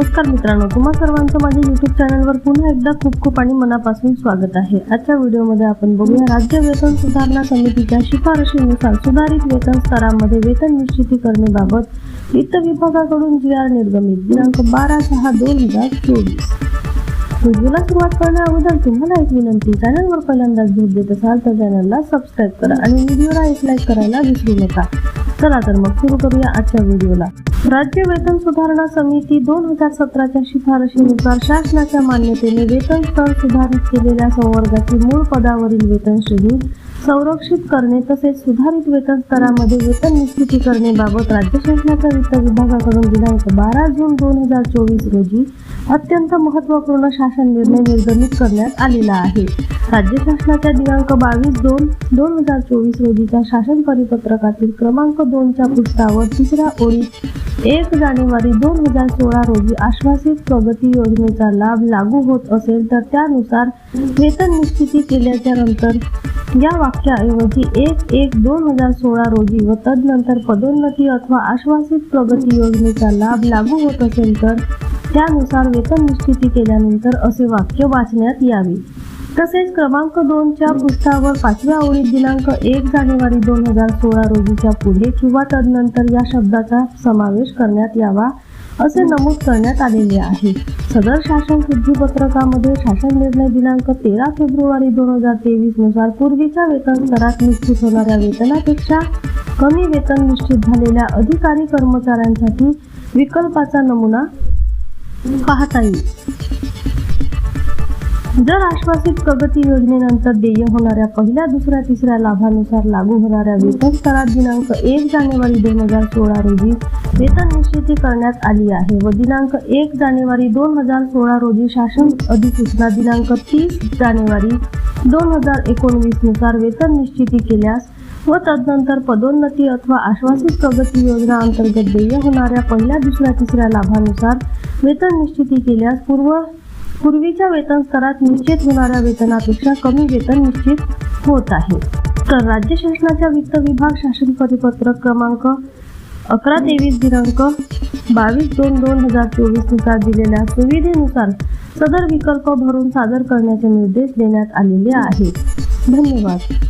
नमस्कार मित्रांनो तुम्हा सर्वांचं माझ्या युट्यूब चॅनलवर पुन्हा एकदा खूप खूप आणि मनापासून स्वागत आहे. आजच्या व्हिडिओमध्ये आपण बघूया राज्य वेतन सुधारणा समितीच्या शिफारशीनुसार सुधारित वेतन स्तरामध्ये वेतन निश्चिती करण्याबाबत वित्त विभागाकडून जी आर निर्गमित दिनांक बारा सहा दोन हजार चोवीस. व्हिडिओला सुरुवात करण्या अगोदर तुम्हाला एक विनंती चॅनलवर पहिल्यांदाच भेट देत असाल तर चॅनलला सबस्क्राईब करा आणि व्हिडिओला एक लाईक करायला विसरू नका. चला तर मग सुरू करूया आजच्या व्हिडिओला. राज्य वेतन सुधारणा समिती दोन हजार सतराच्या शिफारशीनुसार शासनाच्या मान्यतेने वेतन स्तर सुधारित केलेल्या संवर्गाची मूळ पदावरील वेतन श्रेणी संरक्षित करणे तसेच सुधारित वेतन स्तरामध्ये वेतन निश्चिती करण्याबाबत राज्य शासनाच्या वित्त विभागाकडून दिनांक बारा जून दोन हजार चोवीस रोजी अत्यंत महत्त्वपूर्ण शासन निर्णय निर्गमित करण्यात आलेला आहे. राज्य शासनाच्या दिनांक बावीस दोन दोन हजार चोवीस रोजीच्या शासन परिपत्रकातील क्रमांक दोनच्या पृष्ठावर तिसऱ्या ओळीत एक जानेवारी दोन हजार सोळा रोजी आश्वासित प्रगती योजनेचा लाभ लागू होत असेल तर त्यानुसार वेतन निश्चिती केल्याच्यानंतर या वाक्याऐवजी एक एक दोन हजार सोळा रोजी व तदनंतर पदोन्नती अथवा आश्वासित प्रगती योजनेचा लाभ लागू होत असेल तर त्यानुसार वेतन निश्चिती केल्यानंतर असे वाक्य वाचण्यात यावे. तसेच क्रमांक दोनच्या पृष्ठावर पाचव्या ओळीत दिनांक एक जानेवारी दोन हजार सोळा रोजीच्या पुढे किंवा तदनंतर या शब्दाचा समावेश करण्यात यावा असे नमूद करण्यात आलेले आहे. सदर शासन सिद्धीपत्रकामध्ये शासन निर्णय दिनांक तेरा फेब्रुवारी दोन हजार तेवीसनुसार पूर्वीच्या वेतन स्तरात निश्चित होणाऱ्या वेतनापेक्षा कमी वेतन निश्चित झालेल्या अधिकारी कर्मचाऱ्यांसाठी विकल्पाचा नमुना पाहता येईल. जर आश्वासित प्रगती योजनेनंतर देय होणाऱ्या पहिल्या दुसऱ्या तिसऱ्या लाभानुसार लागू होणाऱ्या वेतन स्तरात दिनांक एक जानेवारी दोन हजार सोळा रोजी वेतन निश्चिती करण्यात आली आहे व दिनांक एक जानेवारी दोन हजार सोळा रोजी शासन अधिसूचना दिनांक तीस जानेवारी दोन हजार एकोणवीसनुसार वेतन निश्चिती केल्यास व तदनंतर पदोन्नती अथवा आश्वासित प्रगती योजना अंतर्गत देय होणाऱ्या पहिल्या दुसऱ्या तिसऱ्या लाभानुसार वेतन निश्चिती केल्यास पूर्व पूर्वीच्या वेतन स्तरात निश्चित होणाऱ्या वेतनापेक्षा कमी वेतन निश्चित होत आहे. तर राज्य शासनाच्या वित्त विभाग शासन परिपत्रक क्रमांक अकरा तेवीस दिनांक बावीस दोन दोन हजार चोवीसनुसार दिलेल्या सुविधेनुसार सदर विकल्प भरून सादर करण्याचे निर्देश देण्यात आलेले आहेत. धन्यवाद.